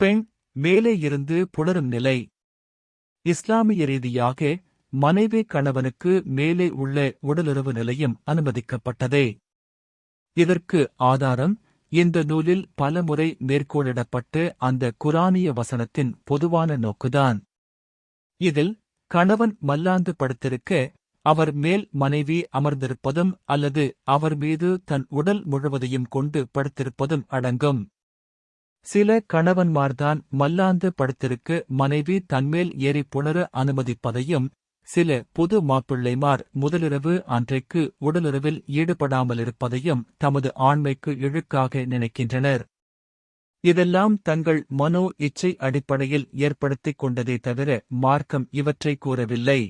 பெண் மேலே இருந்து புலரும் நிலை. இஸ்லாமிய ரீதியாக மனைவி கணவனுக்கு மேலே உள்ள உடலுறவு நிலையும் அனுமதிக்கப்பட்டதே. இதற்கு ஆதாரம் இந்த நூலில் பலமுறை மேற்கோளிடப்பட்டு அந்த குரானிய வசனத்தின் பொதுவான நோக்குதான். இதில் கணவன் மல்லாந்து படுத்திருக்க அவர் மேல் மனைவி அமர்ந்திருப்பதும் அல்லது அவர் மீது தன் உடல் முழுவதையும் கொண்டு படுத்திருப்பதும் அடங்கும். சில கணவன்மார்தான் மல்லாந்து படத்திற்கு மனைவி தன்மேல் ஏறி புணர அனுமதிப்பதையும் சில புது மாப்பிள்ளைமார் முதலிரவு அன்றைக்கு உடலுறவில் ஈடுபடாமலிருப்பதையும் தமது ஆண்மைக்கு இழுக்காக நினைக்கின்றனர். இதெல்லாம் தங்கள் மனோ இச்சை அடிப்படையில் ஏற்படுத்திக் கொண்டதே தவிர மார்க்கம் இவற்றை கூறவில்லை.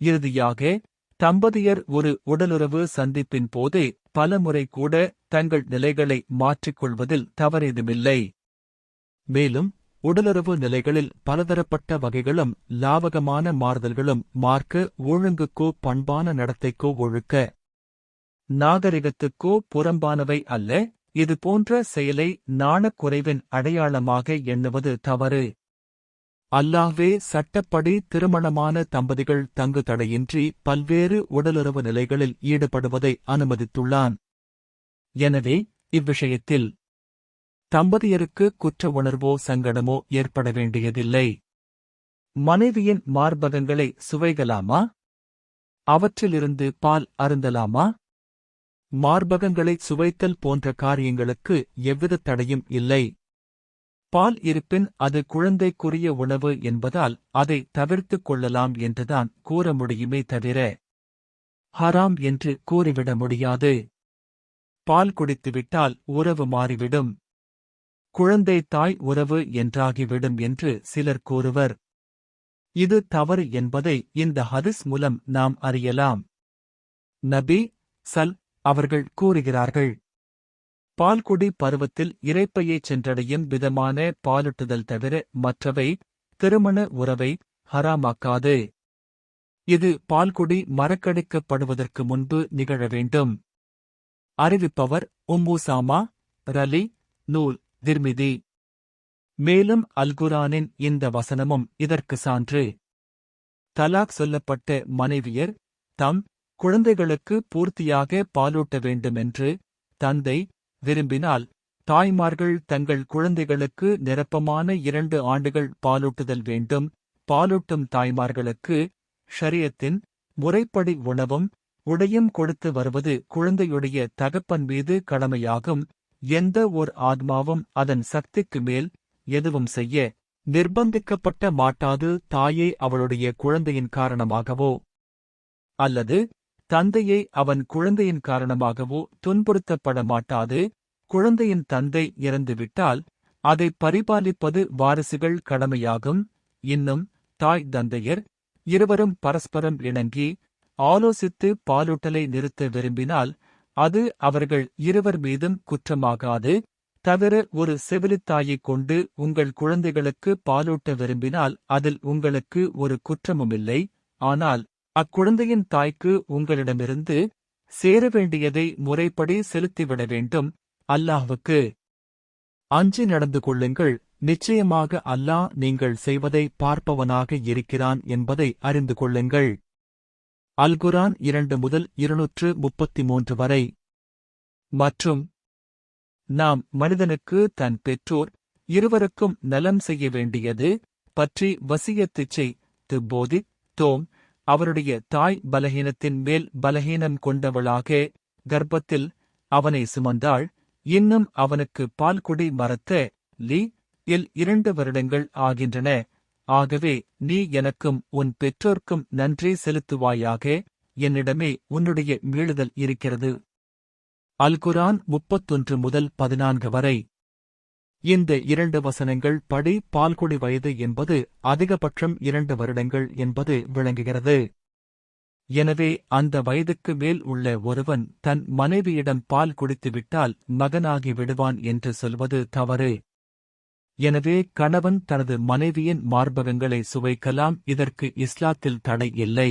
இறுதியாக தம்பதியர் ஒரு உடலுறவு சந்திப்பின் போதே பலமுறை கூட தங்கள் நிலைகளை மாற்றிக்கொள்வதில் தவறேதுமில்லை. மேலும் உடலுறவு நிலைகளில் பலதரப்பட்ட வகைகளும் லாவகமான மாறுதல்களும் மார்க்க ஒழுங்குக்கோ பண்பான நடத்தைக்கோ ஒழுக்க. நாகரிகத்துக்கோ புறம்பானவை அல்ல இது போன்ற செயலை நாணக்குறைவின் அடையாளமாக எண்ணுவது தவறு. அல்லாஹ்வே சட்டப்படி திருமணமான தம்பதிகள் தங்கு தடையின்றி பல்வேறு உடலுறவு நிலைகளில் ஈடுபடுவதை அனுமதித்துள்ளான். எனவே இவ்விஷயத்தில் தம்பதியருக்கு குற்ற உணர்வோ சங்கடமோ ஏற்பட வேண்டியதில்லை. மனைவியின் மார்பகங்களை சுவைகலாமா? அவற்றிலிருந்து பால் அருந்தலாமா? மார்பகங்களை சுவைத்தல் போன்ற காரியங்களுக்கு எவ்வித தடையும் இல்லை. பால் இருப்பின் அது குழந்தைக்குரிய உணவு என்பதால் அதை தவிர்த்துக் கொள்ளலாம் என்றுதான் கூற முடியுமே தவிர ஹராம் என்று கூறிவிட முடியாது. பால் குடித்துவிட்டால் உறவு மாறிவிடும். குழந்தை தாய் உறவு என்றாகிவிடும் என்று சிலர் கூறுவர். இது தவறு என்பதை இந்த ஹதிஸ் மூலம் நாம் அறியலாம். நபி சல் அவர்கள் கூறுகிறார்கள். பால்குடி பருவத்தில் இறைப்பையைச் சென்றடையும் விதமான பாலூட்டுதல் தவிர மற்றவை திருமண உறவை ஹராமாக்காது. இது பால்குடி மறக்கடிக்கப்படுவதற்கு முன்பு நிகழ வேண்டும். அறிவிப்பவர் உம்மூசாமா ரலி நூல் திர்மிதி. மேலும் அல்குரானின் இந்த வசனமும் இதற்கு சான்று. தலாக் சொல்லப்பட்ட மனைவியர் தம் குழந்தைகளுக்கு பூர்த்தியாக பாலூட்ட வேண்டுமென்று தந்தை விரும்பினால் தாய்மார்கள் தங்கள் குழந்தைகளுக்கு நிரப்பமான இரண்டு ஆண்டுகள் பாலூட்டுதல் வேண்டும். பாலூட்டும் தாய்மார்களுக்கு ஷரியத்தின் முறைப்படி உணவும் உடையும் கொடுத்து வருவது குழந்தையுடைய தகப்பன் மீது கடமையாகும். எந்த ஓர் ஆத்மாவும் அதன் சக்திக்கு மேல் எதுவும் செய்ய நிர்பந்திக்கப்பட்ட மாட்டாது தாயே அவளுடைய குழந்தையின் காரணமாகவோ? அல்லது தந்தையை அவன் குழந்தையின் காரணமாகவோ துன்புறுத்தப்பட மாட்டாது? குழந்தையின் தந்தை இறந்துவிட்டால் அதை பரிபாலிப்பது வாரிசுகள் கடமையாகும். இன்னும் தாய் தந்தையர் இருவரும் பரஸ்பரம் இணங்கி ஆலோசித்து பாலூட்டலை நிறுத்த விரும்பினால் அது அவர்கள் இருவர் மீதும் குற்றமாகாது. தவிர ஒரு செவிலித்தாயை கொண்டு உங்கள் குழந்தைகளுக்கு பாலூட்ட விரும்பினால் அதில் உங்களுக்கு ஒரு குற்றமுமில்லை. ஆனால் அக்குழந்தையின் தாய்க்கு உங்களிடமிருந்து சேர வேண்டியதை முறைப்படி செலுத்திவிட வேண்டும். அல்லாஹுக்கு அஞ்சி நடந்து கொள்ளுங்கள். நிச்சயமாக அல்லாஹ் நீங்கள் செய்வதை பார்ப்பவனாக இருக்கிறான் என்பதை அறிந்து கொள்ளுங்கள். அல்குரான் இரண்டு முதல் இருநூற்று முப்பத்தி மூன்று வரை. மற்றும் நாம் மனிதனுக்கு தன் பெற்றோர் இருவருக்கும் நலம் செய்ய வேண்டியது பற்றி வசியத்துச் செய்து போதி தோம் அவருடைய தாய் பலகீனத்தின் மேல் பலகீனம் கொண்டவளாக கர்ப்பத்தில் அவனை சுமந்தாள். இன்னும் அவனுக்கு பால்குடி மறத்த லீ இல் இரண்டு வருடங்கள் ஆகின்றன. ஆகவே நீ எனக்கும் உன் பெற்றோர்க்கும் நன்றி செலுத்துவாயாக என்னிடமே உன்னுடைய மீளுதல் இருக்கிறது. அல்குரான் முப்பத்தொன்று முதல் பதினான்கு வரை. இந்த இரண்டு வசனங்கள் படி பால்குடி வயது என்பது அதிகபட்சம் இரண்டு வருடங்கள் என்பது விளங்குகிறது. எனவே அந்த வயதுக்கு மேல் உள்ள ஒருவன் தன் மனைவியிடம் பால் குடித்துவிட்டால் மகனாகி விடுவான் என்று சொல்வது தவறு. எனவே கணவன் தனது மனைவியின் மார்பகங்களை சுவைக்கலாம் இதற்கு இஸ்லாத்தில் தடை இல்லை.